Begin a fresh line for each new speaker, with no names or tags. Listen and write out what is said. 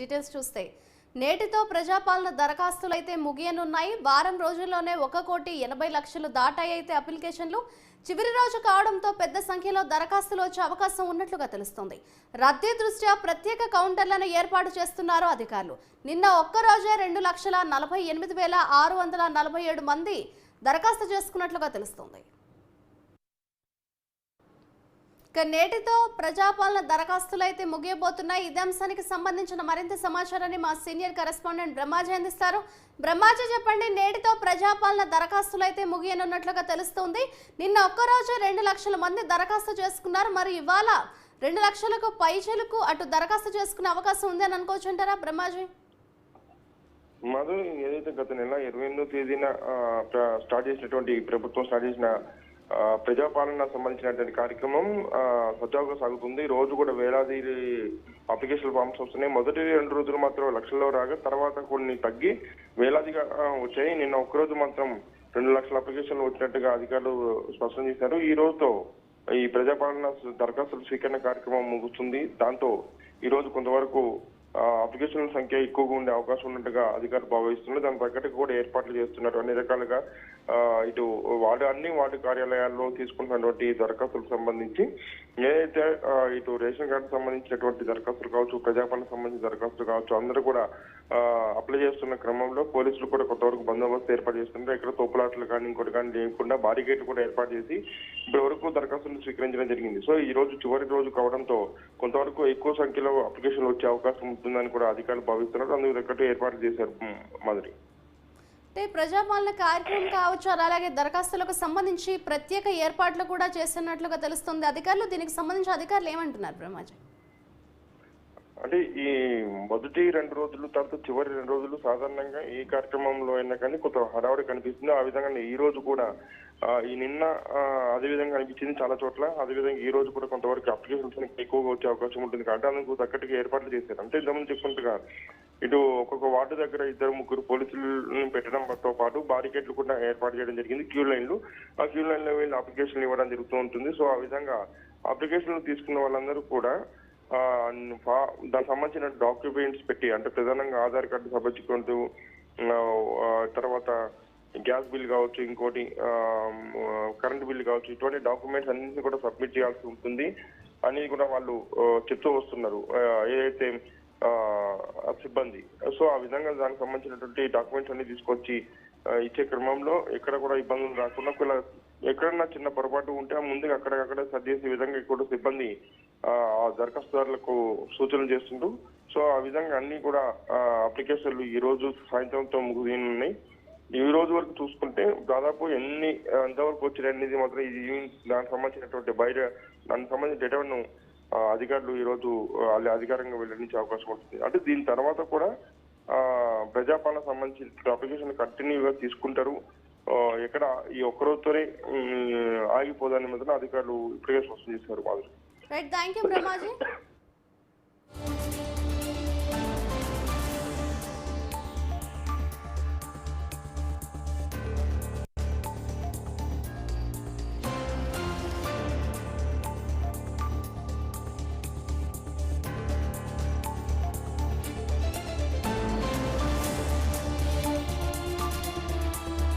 Details చూస్తే నేటితో ప్రజాపాలన దరఖాస్తులైతే ముగియనున్నాయి. వారం రోజుల్లోనే ఒక కోటి ఎనభై లక్షలు దాటాయైతే అయితే అప్లికేషన్లు. చివరి రోజు కావడంతో పెద్ద సంఖ్యలో దరఖాస్తులు వచ్చే అవకాశం ఉన్నట్లుగా తెలుస్తోంది. రద్దీ దృష్ట్యా ప్రత్యేక కౌంటర్లను ఏర్పాటు చేస్తున్నారు అధికారులు. నిన్న ఒక్కరోజే రెండు లక్షల నలభై ఎనిమిది వేల ఆరు వందల నలభై ఏడు మంది దరఖాస్తు చేసుకున్నట్లుగా తెలుస్తోంది. ఇక నేటితో ప్రజాపాలన దరఖాస్తులు అయితే ముగియబోతున్నాయి. ఇదే అంశానికి సంబంధించిన మరింత సమాచారాన్ని మా సీనియర్ కరెస్పాండెంట్ బ్రహ్మాజీ అందిస్తారు. బ్రహ్మాజీ చెప్పండి నేటితో ప్రజాపాలన దరఖాస్తులు అయితే ముగియనున్నట్లుగా తెలుస్తుంది. నిన్న ఒక్కరోజు రెండు లక్షల మంది దరఖాస్తు చేసుకున్నారు. మరి ఇవాళ రెండు లక్షలకు పైచలకు అటు దరఖాస్తు చేసుకునే అవకాశం ఉంది అని అనుకోవచ్చు అంటారా బ్రహ్మాజీ?
మధు ఏదైతే గత నెల ఇరవై ఎనిమిదో తేదీన స్టార్ట్ చేసినటువంటి ప్రభుత్వం స్టార్ట్ చేసిన ప్రజాపాలన సంబంధించినటువంటి కార్యక్రమం సజావుగా సాగుతుంది. రోజు కూడా వేలాది అప్లికేషన్ ఫామ్స్ వస్తున్నాయి. మొదటి రెండు రోజులు మాత్రం లక్షల్లో రాగా తర్వాత కొన్ని తగ్గి వేలాదిగా వచ్చాయి. నిన్న ఒక్కరోజు మాత్రం రెండు లక్షల అప్లికేషన్లు వచ్చినట్టుగా అధికారులు స్పష్టం చేశారు. ఈ రోజుతో ఈ ప్రజాపాలన దరఖాస్తుల స్వీకరణ కార్యక్రమం ముగుస్తుంది. దాంతో ఈ రోజు కొంతవరకు అప్లికేషన్ల సంఖ్య ఎక్కువగా ఉండే అవకాశం ఉన్నట్టుగా అధికారులు భావిస్తున్నారు. దాని ప్రకటన కూడా ఏర్పాట్లు చేస్తున్నారు. అన్ని రకాలుగా ఇటు వార్డు అన్ని వార్డు కార్యాలయాల్లో తీసుకుంటున్నటువంటి దరఖాస్తులకు సంబంధించి ఏదైతే ఇటు రేషన్ కార్డు సంబంధించినటువంటి దరఖాస్తులు కావచ్చు ప్రజాపాలన సంబంధించిన దరఖాస్తులు కావచ్చు అందరూ కూడా అప్లై చేస్తున్న క్రమంలో పోలీసులు కూడా కొంతవరకు బందోబస్తు ఏర్పాటు చేస్తున్నారు. ఇక్కడ తోపులాటలు కానీ ఇంకోటి కానీ లేకుండా బారిగేట్ కూడా ఏర్పాటు చేసి ఇప్పటి వరకు దరఖాస్తులు స్వీకరించడం జరిగింది. సో ఈ రోజు చివరి రోజు కావడంతో కొంతవరకు ఎక్కువ సంఖ్యలో అప్లికేషన్లు వచ్చే అవకాశం ఉంటుందని కూడా అధికారులు భావిస్తున్నారు. అందుకు తగ్గట్టు ఏర్పాట్లు చేశారు మ్, మాదిరి
అంటే ప్రజాపాలన కార్యక్రమం కావచ్చు అలాగే దరఖాస్తులకు సంబంధించి ప్రత్యేక ఏర్పాట్లు కూడా చేస్తున్నట్లుగా తెలుస్తుంది. అధికారులు దీనికి సంబంధించి అధికారులు ఏమంటున్నారు బ్రహ్మాజీ?
అంటే ఈ మొదటి రెండు రోజులు తర్వాత చివరి రెండు రోజులు సాధారణంగా ఏ కార్యక్రమంలో అయినా కానీ కొంత హడావుడి కనిపిస్తుంది. ఆ విధంగా ఈ రోజు కూడా ఈ నిన్న అదే విధంగా అనిపించింది చాలా చోట్ల. అదే విధంగా ఈ రోజు కూడా కొంతవరకు అప్లికేషన్స్ ఎక్కువగా వచ్చే అవకాశం ఉంటుంది. కాబట్టి అందుకు తగ్గట్టుగా ఏర్పాట్లు చేశారు. అంటే ఇంతకుముందు చెప్పుకుంటుగా ఇటు ఒక్కొక్క వార్డు దగ్గర ఇద్దరు ముగ్గురు పోలీసులను పెట్టడంతో పాటు బారికేట్లు కూడా ఏర్పాటు చేయడం జరిగింది. క్యూ లైన్లు. ఆ క్యూ లైన్లో వీళ్ళు అప్లికేషన్లు ఇవ్వడం జరుగుతూ ఉంటుంది. సో ఆ విధంగా అప్లికేషన్లు తీసుకున్న వాళ్ళందరూ కూడా దానికి సంబంధించిన డాక్యుమెంట్స్ పెట్టి అంటే ప్రధానంగా ఆధార్ కార్డు సంబంధించుకుంటూ తర్వాత గ్యాస్ బిల్ కావచ్చు ఇంకోటి కరెంట్ బిల్ కావచ్చు ఇటువంటి డాక్యుమెంట్స్ అన్నింటినీ కూడా సబ్మిట్ చేయాల్సి ఉంటుంది. అనేది కూడా వాళ్ళు చెప్తూ వస్తున్నారు. ఏదైతే సిబ్బంది. సో ఆ విధంగా దానికి సంబంధించినటువంటి డాక్యుమెంట్స్ అన్ని తీసుకొచ్చి ఇచ్చే క్రమంలో ఎక్కడ కూడా ఇబ్బందులు రాకుండా ఒకవేళ ఎక్కడన్నా చిన్న పొరపాటు ఉంటే ఆ ముందుగా అక్కడికక్కడ సర్దేసే విధంగా కూడా సిబ్బంది ఆ దరఖాస్తుదారులకు సూచనలు చేస్తుంటూ సో ఆ విధంగా అన్ని కూడా అప్లికేషన్లు ఈ రోజు సాయంత్రంతో ముగియనున్నాయి ఈ రోజు వరకు చూసుకుంటే దాదాపు ఎన్ని ఎంతవరకు వచ్చినాయి అనేది మాత్రం ఇది దానికి సంబంధించినటువంటి బయట దానికి సంబంధించిన డేటాను అధికారులు ఈ రోజు వాళ్ళ అధికారంగా వెల్లడించే అవకాశం ఉంటుంది. అంటే దీని తర్వాత కూడా ప్రజాపాలన సంబంధించిన అప్లికేషన్ కంటిన్యూగా తీసుకుంటారు. ఎక్కడ ఈ ఒక్కరోజుతోనే ఉమ్, ఆగిపోదని మాత్రం అధికారులు ఇప్పటికే స్పష్టం చేశారు Madhuri.
Right thank you Brahmaji